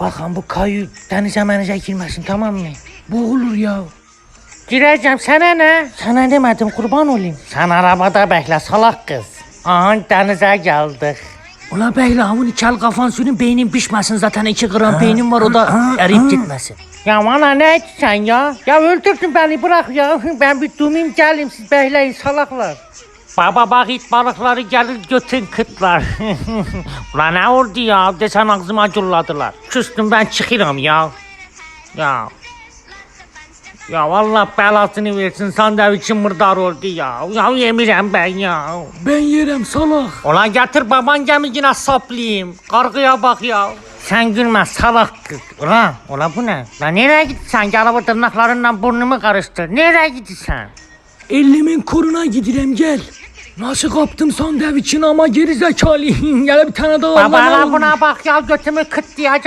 Bakın bu kayu denize menize girmesin tamam mı? Boğulur ya. Gireceğim sana ne? Sana demedim kurban olayım. Sen arabada bekle salak kız. Aha denize geldik. Ula beyler havun kel kafan sürün beynin pişmesin zaten iki gram beynim var o da eriyip gitmesin. Ya bana ne etsen ya? Ya öldürdün beni bırak ya. Ben bir dumim gelim siz bekleyin salaklar. Baba bak it balıkları gelir götün kıtlar. Ulan ne oldu ya? Desen ağzıma culladılar. Küstüm ben çıkıram ya. Ya. Ya Allah belasını versin sandviçim mırdar oldu ya. Ya yemirem ben ya. Ben yerim salak. Ulan getir baban gemicine saplayayım. Kargıya bak ya. Sen gülme salak kız. Ulan, ulan bu ne? Lan nereye gitsen? Gel bu tırnaklarından burnumu karıştır. Nereye gitsen? Ellimin koruna gidirem gel. Nasıl kaptım sandviçini ama geri zekalı. Gel bir tane daha Babana Allah'ım. buna bak ya götümü kıt diyeceğim.